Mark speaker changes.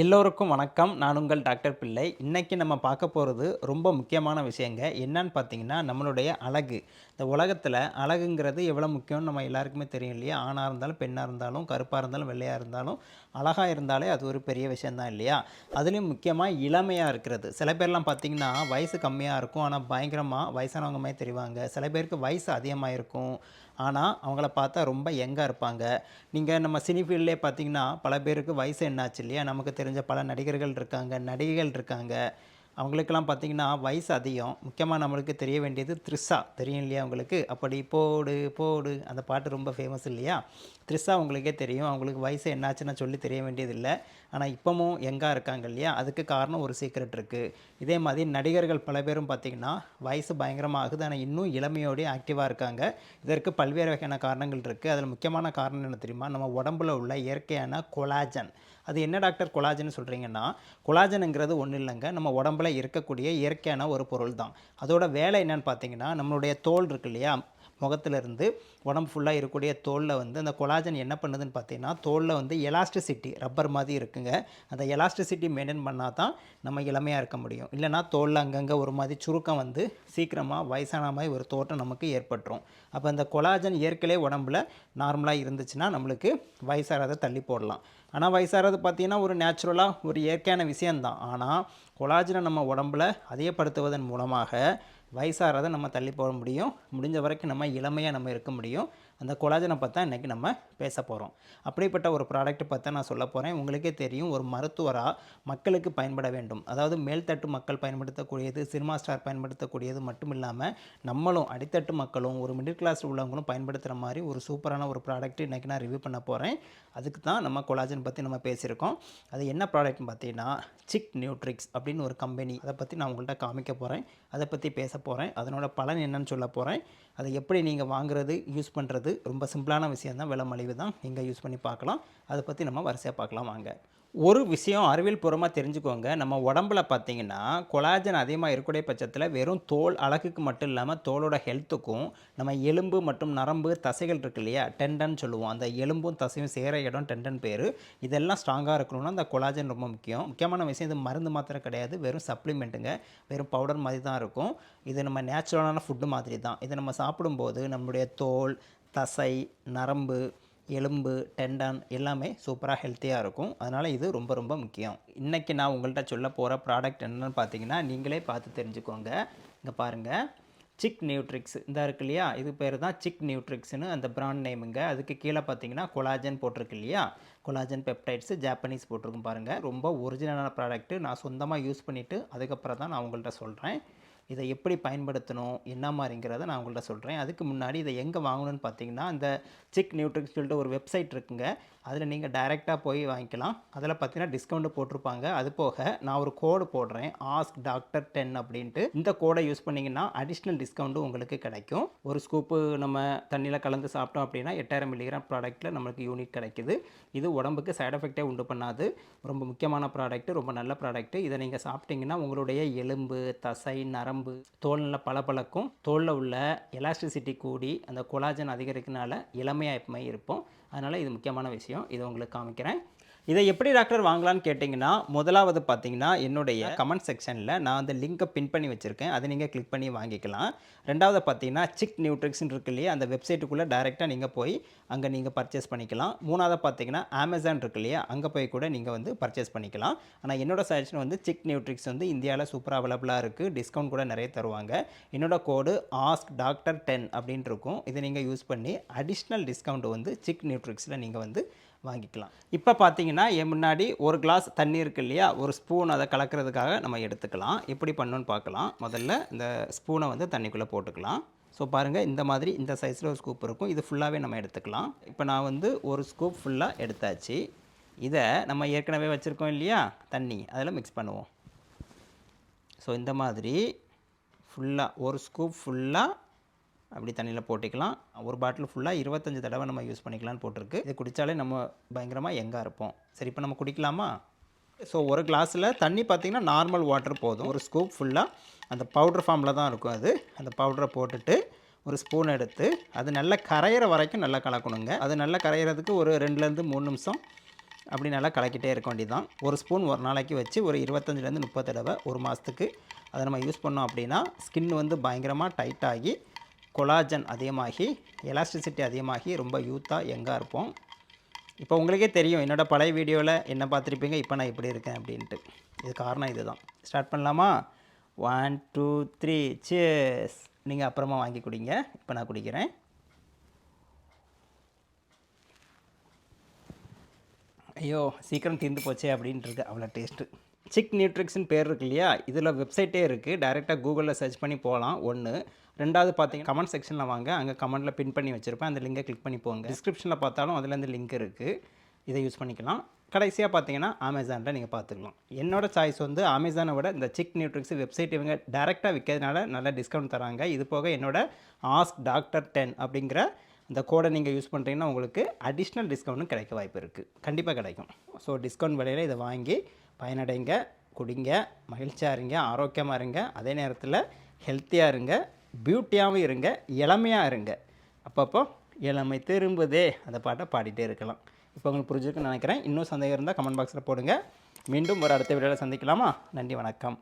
Speaker 1: எல்லோருக்கும் வணக்கம். நான் உங்கள் டாக்டர் பிள்ளை. இன்றைக்கி நம்ம பார்க்க போகிறது ரொம்ப முக்கியமான விஷயங்க. என்னன்னு பார்த்தீங்கன்னா நம்மளுடைய அழகு. இந்த உலகத்தில் அழகுங்கிறது எவ்வளோ முக்கியம்னு நம்ம எல்லாருக்குமே தெரியும் இல்லையா? ஆணாக இருந்தாலும் பெண்ணாக இருந்தாலும் கருப்பாக இருந்தாலும் வெள்ளையாக இருந்தாலும் அழகாக இருந்தாலே அது ஒரு பெரிய விஷயந்தான் இல்லையா? அதுலேயும் முக்கியமாக இளமையாக இருக்கிறது. சில பேர்லாம் பார்த்திங்கன்னா வயசு கம்மியாக இருக்கும். ஆனால் பயங்கரமாக வயசானவங்க மாதிரி தெரிவாங்க. சில பேருக்கு வயசு அதிகமாக இருக்கும் ஆனால் அவங்கள பார்த்தா ரொம்ப யங்காக இருப்பாங்க. நீங்கள் நம்ம சினி ஃபீல்ட்லேயே பார்த்தீங்கன்னா பல பேருக்கு வயசு என்னாச்சு இல்லையா? நமக்கு தெரிஞ்ச பல நடிகர்கள் இருக்காங்க நடிகைகள் இருக்காங்க. அவங்களுக்கெல்லாம் பார்த்தீங்கன்னா வயசு அதிகம். முக்கியமாக நம்மளுக்கு தெரிய வேண்டியது த்ரிஷா. தெரியும் இல்லையா உங்களுக்கு? அப்படி போடு போடு. அந்த பாட்டு ரொம்ப ஃபேமஸ் இல்லையா? த்ரிஷா உங்களுக்கே தெரியும். அவங்களுக்கு வயசு என்னாச்சுன்னு சொல்லி தெரிய வேண்டியதில்லை. ஆனால் இப்போவும் எங்காக இருக்காங்க இல்லையா? அதுக்கு காரணம் ஒரு சீக்ரெட் இருக்குது இதே மாதிரி நடிகர்கள் பல பேரும் பார்த்திங்கன்னா வயசு பயங்கரமாகுது. ஆனால் இன்னும் இளமையோடய ஆக்டிவாக இருக்காங்க. இதற்கு பல்வேறு வகையான காரணங்கள் இருக்குது அதில் முக்கியமான காரணம் என்ன தெரியுமா? நம்ம உடம்புல உள்ள இயற்கையான கொலாஜன் அது என்ன டாக்டர் கொலாஜன் சொல்கிறீங்கன்னா கொலாஜனுங்கிறது ஒன்றும் இல்லைங்க. நம்ம உடம்புல இருக்கக்கூடிய இயற்கையான ஒரு பொருள் தான் அதோட வேலை என்னன்னு பார்த்தீங்கன்னா நம்மளுடைய தோல் இருக்கு இல்லையா? முகத்திலிருந்து உடம்பு ஃபுல்லாக இருக்கக்கூடிய தோலில் வந்து அந்த கொலாஜன் என்ன பண்ணுதுன்னு பார்த்தீங்கன்னா தோலில் வந்து எலாஸ்டிசிட்டி ரப்பர் மாதிரி இருக்குங்க. அந்த எலாஸ்டிசிட்டி மெயின்டைன் பண்ணால் தான் நம்ம இளமையாக இருக்க முடியும். இல்லைனா தோலில் அங்கங்கே ஒரு மாதிரி சுருக்கம் வந்து சீக்கிரமாக வயசான மாதிரி ஒரு தோற்றம் நமக்கு ஏற்பட்டுரும். அப்போ அந்த கொலாஜன் இயற்கையிலே உடம்புல நார்மலாக இருந்துச்சுன்னா நம்மளுக்கு வயசாகிறத தள்ளி போடலாம். ஆனால் வயசாகிறது பார்த்தீங்கன்னா ஒரு நேச்சுரலாக ஒரு இயற்கையான விஷயந்தான் ஆனால் கொலாஜனை நம்ம உடம்புல அதிகப்படுத்துவதன் மூலமாக வயசாகிறத நம்ம தள்ளி போட முடியும். முடிஞ்ச வரைக்கும் நம்ம இளமையாக நம்ம இருக்க முடியும். அந்த கொலாஜனை பார்த்தா இன்றைக்கி நம்ம பேச போகிறோம் அப்படிப்பட்ட ஒரு ப்ராடக்ட் பார்த்தா நான் சொல்ல போகிறேன் உங்களுக்கே தெரியும் ஒரு மருத்துவராக மக்களுக்கு பயன்பட வேண்டும். அதாவது மேல்தட்டு மக்கள் பயன்படுத்தக்கூடியது சினிமா ஸ்டார் பயன்படுத்தக்கூடியது மட்டும் இல்லாமல் நம்மளும் அடித்தட்டு மக்களும் ஒரு மிடில் கிளாஸ் உள்ளவங்களும் பயன்படுத்துகிற மாதிரி ஒரு சூப்பரான ஒரு ப்ராடக்ட் இன்றைக்கி நான் ரிவ்யூ பண்ண போகிறேன் அதுக்கு தான் நம்ம கொலாஜன் பற்றி நம்ம பேசியிருக்கோம். அது என்ன ப்ராடக்ட்னு பார்த்தீங்கன்னா சிக் நியூட்ரிக்ஸ் அப்படின்னு ஒரு கம்பெனி அதை பற்றி நான் உங்கள்கிட்ட காமிக்க போகிறேன் அதை பற்றி பேச போகிறேன் அதனோட பலன் என்னன்னு சொல்ல போகிறேன் அதை எப்படி நீங்கள் வாங்குறது யூஸ் பண்ணுறது ரொம்ப சிம்பிளான விஷயம் தான் விலை மலிவு தான் நீங்கள் யூஸ் பண்ணி பார்க்கலாம். அதை பற்றி நம்ம வரிசையாக பார்க்கலாம் வாங்க. ஒரு விஷயம் அறிவியல் பூர்வமாக தெரிஞ்சுக்கோங்க. நம்ம உடம்புல பார்த்தீங்கன்னா கொலாஜன் அதிகமாக இருக்கக்கூடிய பட்சத்தில் வெறும் தோல் அழகுக்கு மட்டும் இல்லாமல் தோலோட ஹெல்த்துக்கும் நம்ம எலும்பு மற்றும் நரம்பு தசைகள் இருக்கு இல்லையா? டெண்டன் சொல்லுவோம். அந்த எலும்பும் தசையும் சேர இடம் டெண்டன் பேர். இதெல்லாம் ஸ்ட்ராங்காக இருக்கணும்னா அந்த கொலாஜன் ரொம்ப முக்கியம். முக்கியமான விஷயம் இது மருந்து மாத்திரம் கிடையாது. வெறும் சப்ளிமெண்ட்டுங்க வெறும் பவுடர் மாதிரி தான் இருக்கும். இது நம்ம நேச்சுரலான ஃபுட்டு மாதிரி தான் இதை நம்ம சாப்பிடும்போது நம்மளுடைய தோல் தசை நரம்பு எலும்பு டெண்டன் எல்லாமே சூப்பராக ஹெல்த்தியாக இருக்கும். அதனால் இது ரொம்ப ரொம்ப முக்கியம். இன்றைக்கி நான் உங்கள்கிட்ட சொல்ல போகிற ப்ராடக்ட் என்னென்னு பார்த்தீங்கன்னா நீங்களே பார்த்து தெரிஞ்சுக்கோங்க. இங்கே பாருங்கள் சிக் நியூட்ரிக்ஸ் இந்த இருக்கு இல்லையா? இது பேர் தான் சிக் நியூட்ரிக்ஸ்னு அந்த பிராண்ட் நேமுங்க அதுக்கு கீழே பார்த்தீங்கன்னா கொலாஜன் போட்டிருக்கு இல்லையா? கொலாஜன் பெப்டைட்ஸு ஜாப்பனீஸ் போட்டிருக்கும் பாருங்கள் ரொம்ப ஒரிஜினலான ப்ராடக்ட்டு நான் சொந்தமாக யூஸ் பண்ணிவிட்டு அதுக்கப்புறம் தான் நான் உங்கள்கிட்ட சொல்கிறேன் இதை எப்படி பயன்படுத்தணும் என்ன மாதிரிங்கிறத நான் உங்கள்கிட்ட சொல்கிறேன் அதுக்கு முன்னாடி இதை எங்கே வாங்கணும்னு பார்த்தீங்கன்னா இந்த சிக் நியூட்ரிக்ஸ் சொல்லிட்டு ஒரு வெப்சைட் இருக்குங்க. அதில் நீங்கள் டைரெக்டாக போய் வாங்கிக்கலாம். அதில் பார்த்தீங்கன்னா டிஸ்கவுண்ட் போட்டிருப்பாங்க. அது போக நான் ஒரு கோடு போடுறேன். ஆஸ்க் டாக்டர் டென் அப்படின்ட்டு. இந்த கோடை யூஸ் பண்ணிங்கன்னா அடிஷ்னல் டிஸ்கவுண்ட்டும் உங்களுக்கு கிடைக்கும். ஒரு ஸ்கூப்பு நம்ம தண்ணியில் கலந்து சாப்பிட்டோம் அப்படின்னா எட்டாயிரம் மில்லிகிராம் ப்ராடக்ட்டில் நம்மளுக்கு யூனிட் கிடைக்குது. இது உடம்புக்கு சைட் எஃபெக்டே உண்டு பண்ணாது. ரொம்ப முக்கியமான ப்ராடக்ட்டு ரொம்ப நல்ல ப்ராடக்ட்டு இதை நீங்கள் சாப்பிட்டீங்கன்னா உங்களுடைய எலும்பு தசை நரம்பு தோல் நல்ல பளபளக்கும். தோலில் உள்ள எலாஸ்டிசிட்டி கூடி அந்த கொலாஜன் அதிகரிக்கனால இளமையாக எப்பவுமே இருப்போம். அதனால் இது முக்கியமான விஷயம். இதை உங்களுக்கு காமிக்கிறேன். இதை எப்படி டாக்டர் வாங்கலாம்னு கேட்டிங்கன்னா முதலாவது பார்த்தீங்கன்னா என்னுடைய கமெண்ட் செக்ஷனில் நான் அந்த லிங்கை பின் பண்ணி வச்சுருக்கேன். அதை நீங்கள் கிளிக் பண்ணி வாங்கிக்கலாம். ரெண்டாவது பார்த்தீங்கன்னா சிக் நியூட்ரிக்ஸ்னு இருக்கு இல்லையா அந்த வெப்சைட்டுக்குள்ளே டைரெக்டாக நீங்கள் போய் அங்கே நீங்கள் பர்ச்சேஸ் பண்ணிக்கலாம். மூணாவது பார்த்தீங்கன்னா அமேசான் இருக்கு இல்லையா அங்கே போய் கூட நீங்கள் வந்து பர்ச்சேஸ் பண்ணிக்கலாம். ஆனால் என்னோட சஜஷன் வந்து சிக் நியூட்ரிக்ஸ் வந்து இந்தியாவில் சூப்பராக அவைலபிளாக இருக்குது டிஸ்கவுண்ட் கூட நிறைய தருவாங்க. என்னோட கோடு ஆஸ்க் டாக்டர் டென் அப்படின்ட்டு இருக்கும். இதை நீங்கள் யூஸ் பண்ணி அடிஷ்னல் டிஸ்கவுண்ட் வந்து சிக் நியூட்ரிக்ஸில் நீங்கள் வந்து வாங்கிக்கலாம். இப்போ பார்த்தீங்கன்னா என் முன்னாடி ஒரு கிளாஸ் தண்ணி இருக்கு இல்லையா? ஒரு ஸ்பூன் அதை கலக்கிறதுக்காக நம்ம எடுத்துக்கலாம். எப்படி பண்ணணும்னு பார்க்கலாம் முதல்ல இந்த ஸ்பூனை வந்து தண்ணிக்குள்ளே போட்டுக்கலாம். ஸோ பாருங்கள் இந்த மாதிரி இந்த சைஸில் ஒரு ஸ்கூப் இருக்கும். இது ஃபுல்லாகவே நம்ம எடுத்துக்கலாம். இப்போ நான் வந்து ஒரு ஸ்கூப் ஃபுல்லாக எடுத்தாச்சு. இதை நம்ம ஏற்கனவே வச்சுருக்கோம் இல்லையா? தண்ணி. அதில் மிக்ஸ் பண்ணுவோம். ஸோ இந்த மாதிரி ஃபுல்லாக ஒரு ஸ்கூப் ஃபுல்லாக அப்படி தண்ணியில் போட்டுக்கலாம். ஒரு பாட்டில் ஃபுல்லாக இருபத்தஞ்சி தடவை நம்ம யூஸ் பண்ணிக்கலாம்னு போட்டிருக்கு. இது குடித்தாலே நம்ம பயங்கரமாக எங்கே இருப்போம். சரி இப்போ நம்ம குடிக்கலாமா? ஸோ ஒரு கிளாஸில் தண்ணி பார்த்திங்கன்னா நார்மல் வாட்டர் போதும். ஒரு ஸ்கூப் ஃபுல்லாக அந்த பவுட்ரு ஃபார்மில் தான் இருக்கும் அது. அந்த பவுடரை போட்டுட்டு ஒரு ஸ்பூன் எடுத்து அது நல்லா கரையிற வரைக்கும் நல்லா கலக்கணுங்க. அது நல்லா கரையிறதுக்கு ஒரு ரெண்டுலேருந்து மூணு நிமிஷம் அப்படி நல்லா கலக்கிட்டே இருக்க வேண்டியதுதான். ஒரு ஸ்பூன் ஒரு நாளைக்கு வச்சு ஒரு இருபத்தஞ்சிலேருந்து முப்பது தடவை ஒரு மாதத்துக்கு அதை நம்ம யூஸ் பண்ணோம் அப்படின்னா ஸ்கின் வந்து பயங்கரமாக டைட் ஆகி கொலாஜன் அதிகமாகி எலாஸ்டிசிட்டி அதிகமாகி ரொம்ப யூத்தாக எங்காக இருப்போம். இப்போ உங்களுக்கே தெரியும் என்னோட பழைய வீடியோவில் என்ன பார்த்துருப்பீங்க இப்போ நான் இப்படி இருக்கேன் அப்படின்ட்டு. இது காரணம் இதுதான். ஸ்டார்ட் பண்ணலாமா? ஒன் டூ த்ரீ சேஸ் நீங்கள் அப்புறமா வாங்கி குடிங்க. இப்போ நான் குடிக்கிறேன். ஐயோ சீக்கிரம் தீர்ந்து போச்சே அப்படின்ட்டு இருக்கு. அவ்வளோ டேஸ்ட்டு சிக் நியூட்ரிக்ஸ்னு பேர் இருக்கு இல்லையா? இதில் வெப்சைட்டே இருக்குது டைரெக்டாக கூகுளில் சர்ச் பண்ணி போகலாம் ஒன்று ரெண்டாவது பார்த்தீங்கன்னா கமெண்ட் செக்ஷனில் வாங்க. அங்கே கமெண்ட்டில் பின் பண்ணி வச்சுருப்பேன். அந்த லிங்கை கிளிக் பண்ணி போங்க. டிஸ்கிரிப்ஷனில் பார்த்தாலும் அதில் அந்த லிங்க் இருக்குது இதை யூஸ் பண்ணிக்கலாம். கடைசியாக பார்த்தீங்கன்னா அமேசானில் நீங்கள் பார்த்துக்கலாம். என்னோட சாய்ஸ் வந்து அமேசானை விட இந்த சிக் நியூட்ரிக்ஸ் வெப்சைட் இவங்க டேரெக்டாக விற்கிறதுனால நல்லா டிஸ்கவுண்ட் தராங்க. இது போக என்னோட ஆஸ்க் டாக்டர் டென் அப்படிங்கிற இந்த கோடை நீங்கள் யூஸ் பண்ணுறீங்கன்னா உங்களுக்கு அடிஷ்னல் டிஸ்கவுண்ட்டும் கிடைக்க வாய்ப்பு இருக்குது கண்டிப்பாக கிடைக்கும். ஸோ டிஸ்கவுண்ட் விலையில் இதை வாங்கி பயனடைங்க குடிங்க மகிழ்ச்சியாக இருங்க ஆரோக்கியமாக இருங்க. அதே நேரத்தில் ஹெல்த்தியாக இருங்க பியூட்டியாகவும் இருங்க இளமையாக இருங்க. அப்பப்போ இளமை திரும்புதே அந்த பாட்டை பாடிட்டே இருக்கலாம். இப்போ உங்களுக்கு புரிஞ்சிருக்குன்னு நினைக்கிறேன். இன்னும் சந்தேகம் இருந்தால் கமெண்ட் பாக்ஸில் போடுங்க. மீண்டும் ஒரு அடுத்த வீடியோவில் சந்திக்கலாமா? நன்றி வணக்கம்.